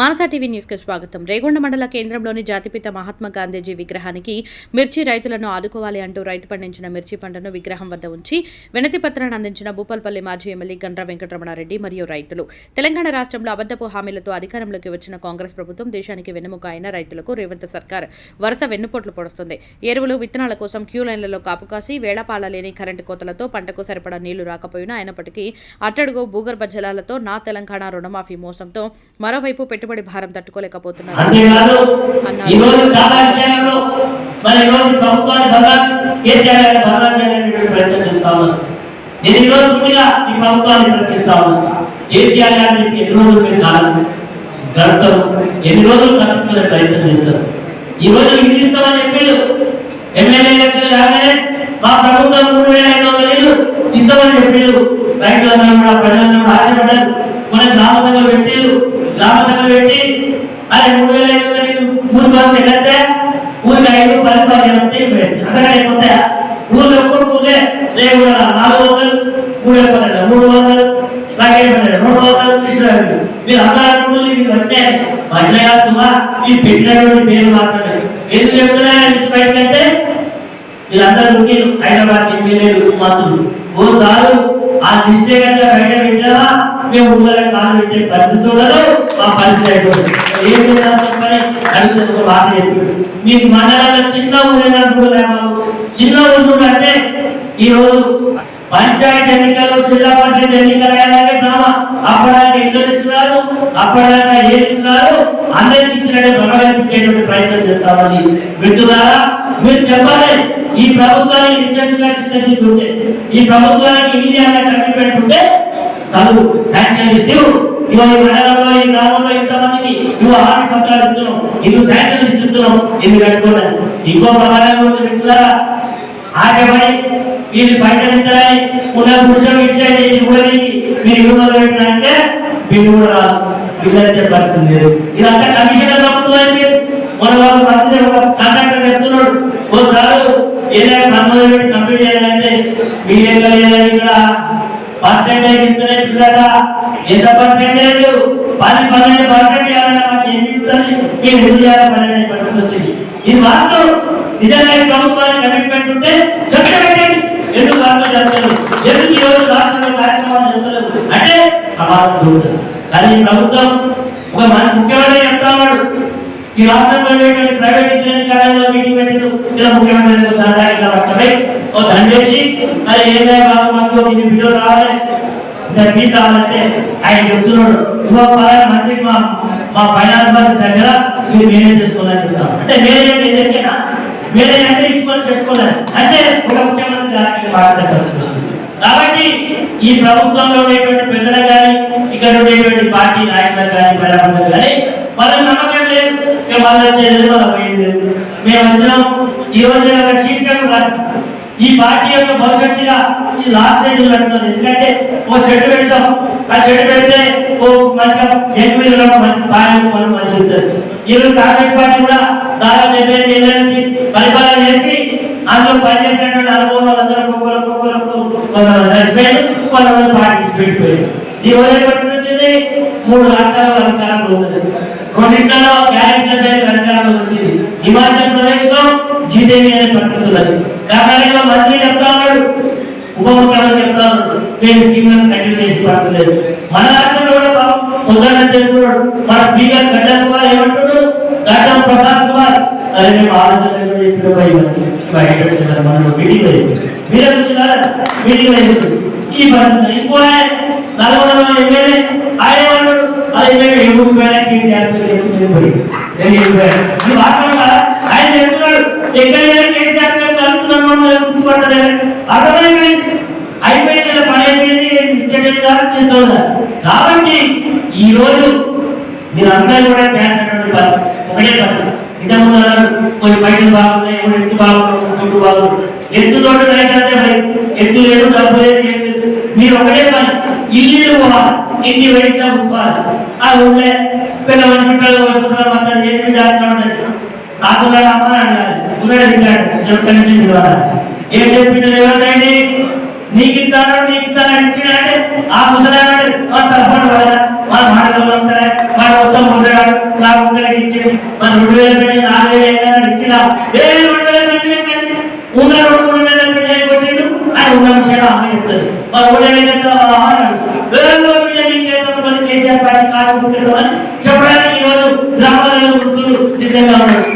మానస TV న్యూస్కి స్వాగతం. రేగొండ మండల కేంద్రంలోని జాతిపిత మహాత్మా గాంధీజీ విగ్రహానికి మిర్చి రైతులను ఆదుకోవాలి అంటూ రైతు పండించిన మిర్చి పంటను విగ్రహం వద్ద ఉంచి వినతి పత్రాన్ని అందించిన భూపాల్పల్లి మాజీ ఎమ్మెల్యే గండ్ర వెంకటరమణారెడ్డి మరియు రైతులు. తెలంగాణ రాష్ట్రంలో అబద్దపు హామీలతో అధికారంలోకి వచ్చిన కాంగ్రెస్ ప్రభుత్వం దేశానికి వెన్నెముక అయిన రైతులకు రేవంత్ సర్కార్ వరుస వెన్నుపోట్లు పొడుస్తుంది. ఎరువులు విత్తనాల కోసం క్యూ లైన్లలో కాపు కాసి లేని కరెంటు కోతలతో పంటకు సరిపడా నీళ్ళు రాకపోయినా అయినప్పటికీ అట్టడుగు భూగర్భ జలాలతో నా తెలంగాణ రుణమాఫీ మోసంతో మరోవైపు పెట్టుబడి భారం తట్టుకోలేకపోతున్నారు. నేను ఈ రోజు ముందుగా ఈ ప్రభుత్వాన్ని ప్రకటిస్తా ఉన్నాను కేసీఆర్ చెప్పి ఎన్ని రోజులు మీరు కాలం గడుపుతారు ఎన్ని రోజులు తప్పించుకునే ప్రయత్నం చేస్తారు? ఈ రోజు ఇస్తామని చెప్పారు ఎమ్మెల్యే ఎలక్షన్ రాగానే మా ప్రభుత్వం మూడు వేల ఐదు వందల ఇల్లు ఇస్తామని చెప్పారు రైతులందరూ కూడా ప్రజలందరూ కూడా ఆశపడ్డారు. మన గ్రామ సభలు పెట్టారు గ్రామ పెట్టి అదే మూడు వేల ఐదు వందల ఇల్లు ఊరి పంపితే కడితే ఊరికి ఐదు పది పదిహేను వస్తాయి అంతకంటే అయిపోతాయా ఊళ్ళో ఒక్కొక్క ఊరే రేపు నాలుగు వందలు మూడు వేల పన్నెండు మూడు వందలు నాకే పన్నెండు రెండు వందలు ఇస్తారు మీరు అందరూ అనుకుంటున్నారు వచ్చాయి. మంచిగా కాదు సుమా ఈ పెట్టినటువంటి పేరు మాత్రమే. ఎందుకు చెప్తున్నా లిస్ట్ బయటకంటే వీళ్ళందరూ ఉరికిరు హైదరాబాద్ మాత్రం మంత్రులు. ఆ లిస్టే కనుక బయట పెట్టావా మేము ఊళ్ళో కాలు పెట్టే పరిస్థితి ఉండదు మా పరిస్థితి అయిపోతుంది. ఏం చేద్దాం చెప్పని అడిగితే ఒక మాట చెప్పాడు. మీకు మండలంలో చిన్న ఊరు చిన్న ఊరు అంటే ఈరోజు పంచాయతీ ఎన్నికలు జిల్లా పరిషత్ ఎన్నికలు అయ్యాలంటే గ్రామ అప్పటిదాకా ఇద్దరు ఇస్తున్నారు అప్పటిదాకా ఏది ఇస్తున్నారు అందరికి ఇచ్చినట్టు ప్రకటించేటువంటి ప్రయత్నం చేస్తామని మిత్రులారా మీరు చెప్పాలి. ఈ ప్రభుత్వానికి నిత్యం ఉంటే ఈ ప్రభుత్వానికి ఇండియా కమిట్మెంట్ ఉంటే చదువు శాంక్షన్ ఇస్తూ ఇవో ఈ మండలంలో ఈ గ్రామంలో ఇంతమందికి నువ్వు ఆరు పత్రాలు ఇస్తున్నావు ఇల్లు శాంక్షన్ ఇస్తున్నావు ఇల్లు కట్టుకోవడానికి ఇంకో ప్రమాదంగా మిత్రులారా ఆశపడి వీళ్ళు పైసలు ఇస్తారని ఉన్న పురుషులు ఇచ్చేది ఊరికి మీరు ఇల్లు మొదలు పెట్టినంటే బిల్లు కూడా రాదు. బిల్లు పరిస్థితి లేదు. ఇదంతా కమిషన్ ప్రభుత్వం అయితే మన వాళ్ళు మంత్రి కాంట్రాక్టర్ ఏదైనా కంప్లీట్ చేయాలంటే మీరు ఏం చేయాలి ఇక్కడ పర్సెంటేజ్ ఇస్తేనే పిల్లట ఎంత పర్సెంటేజ్? పది పన్నెండు పర్సెంట్ ఇవ్వాలంటే మాకు ఏం ఇస్తుంది మీరు ఎందుకు చేయాలి పన్నెండు పరిస్థితి వచ్చింది. ఇది వాస్తవం నిజంగా ప్రభుత్వానికి కమిట్మెంట్ ఉంటే చక్కగా పెట్టండి. ఎందుకు కార్యక్రమాలు జరుగుతారు ఎందుకు ఈ రోజు రాష్ట్రంలో కార్యక్రమాలు జరుగుతారు అంటే సమాజం దొరుకుతుంది కానీ ఈ ప్రభుత్వం ఒక మన ముఖ్యమంత్రి చెప్తా ఉన్నాడు. ఈ రాష్ట్రంలో ప్రైవేట్ ఇంజనీరింగ్ కాలేజీలో మీటింగ్ పెట్టిన ఇలా ముఖ్యమంత్రి దండా ఓ దండ చేసి మరి ఏదైనా బాబు మాకు ఇది బిల్లు రావాలి. ఇంత ఫీజు ఆయన చెప్తున్నాడు ఇవ్వ మంత్రికి మా మా ఫైనాన్స్ మంత్రి దగ్గర మీరు మేనేజ్ చేసుకోవాలని చెప్తాం అంటే మేనేజ్ ఏదైనా మేనేజ్ అంటే ఇచ్చుకొని తెచ్చుకోలేదు అంటే ఒక ముఖ్యమంత్రి దానికి మాట్లాడే పరిస్థితి కాబట్టి ఈ ప్రభుత్వంలో ఉండేటువంటి పెద్దలు కానీ ఇక్కడ ఉండేటువంటి పార్టీ నాయకులకు కానీ ప్రజాప్రతినిధులకు కానీ వాళ్ళకి నమ్మకం లేదు. మేము వాళ్ళు వచ్చేది వాళ్ళు పోయేది మేము వచ్చినాం ఈ రోజు నేను ఒక చీట్ ఈ పార్టీ యొక్క భవిష్యత్తుగా ఈ లాస్ట్ స్టేజ్ పెడుతుంది ఎందుకంటే ఓ చెట్టు పెడతాం. ఆ చెట్టు పెడితే ఓ మంచిగా ఎన్ని మీద మంచి పాలన మనం మంచిగా ఈరోజు కాంగ్రెస్ పార్టీ కూడా దాదాపు డెబ్బై ఐదు ఏళ్ళ నుంచి పరిపాలన చేసి అందులో పనిచేసినటువంటి అనుభవం వాళ్ళందరూ ఒక్కొక్కరు ఒక్కొక్కరు కొంతమంది చచ్చిపోయారు కొంతమంది పార్టీ ఈ రోజు ఏ పరిస్థితి వచ్చింది? మూడు రాష్ట్రాల అధికారంలో ఉన్నది. రెండింటిలో క్యారెక్టర్ పేరు అధికారంలో వచ్చింది. హిమాచల్ ప్రదేశ్ లో జీదేవి అనే పరిస్థితి ఉన్నది కర్ణాటకలో మంత్రి చెప్తా ఉన్నాడు ఉప ముఖ్యమంత్రి చెప్తా ఉన్నాడు మేము స్కీమ్ కంటిన్యూ చేసే పరిస్థితి లేదు మన రాష్ట్రంలో కూడా పాపం తొందరగా చేస్తున్నాడు మన స్పీకర్ గడ్డం కుమార్ ఏమంటున్నాడు గడ్డం ప్రసాద్ కుమార్ అదే మేము ఆలోచన కూడా చెప్పిన పోయి బయట మనం మీటింగ్ మీరే చూస్తున్నారా మీటింగ్ అయిపోతుంది ఈ పరిస్థితి ఇంకో ఆయన నల్గొండలో ఎమ్మెల్యే ఆయన ఏమన్నాడు అది మేము ఎగురు పోయినా కేసీఆర్ పేరు చెప్తుంది పోయి నేను చెప్పాను ఇది వాస్తవం కదా ఆయన చెప్తున్నాడు ఎక్కడ కేసీఆర్ పేరు కలుపుతున్నాను గుర్తుపడతారని అర్థమైంది? అయిపోయింది పని అయిపోయింది ఇచ్చేది కాదు చేస్తుంది కాబట్టి ఈరోజు రోజు మీరు అందరూ కూడా చేసినటువంటి పని ఒకటే పని. ఇంతకుముందు అన్నారు కొన్ని పైసలు బాగున్నాయి కొన్ని ఎత్తు బాగున్నాడు దుడ్డు బాగున్నాడు. ఎత్తు తోడు రైతు అంటే మరి ఎత్తు లేదు డబ్బు లేదు ఏం లేదు. మీరు ఒకటే పని ఇల్లు పోవాలి ఇంటి వెయిట్ కూర్చోవాలి ఆ ఊళ్ళే పిల్ల మంచి పిల్లలు కూర్చోవాలి మొత్తం ఏం బిడ్డ ఆచరణ ఉంటుంది. కాకుండా అమ్మ అడగాలి ఉన్నాడు బిడ్డాడు చెప్పి నుంచి ఏం చెప్పిండు ఏమంటే నీకు? ఇస్తాను నీకు ఇస్తాను ఇచ్చిన అంటే ఆ ముసలాడు మా తరపడి వాళ్ళ మా మాటలు అంటారా మా మొత్తం ముసలాడు నా ముక్కలకి ఇచ్చింది మన రెండు వేల పెట్టి నాలుగు వేల ఐదు ఇచ్చిన. ఏ రెండు వేల పెట్టి ఉన్న రెండు మూడు వేల పెట్టి కొట్టిండు? అని ఉన్న విషయాలు అమ్మ చెప్తుంది. మా ఊళ్ళో ఏదైతే కేసీఆర్ పార్టీ కాదు చెప్పడానికి ఈరోజు గ్రామాలలో వృద్ధులు సిద్ధంగా ఉన్నారు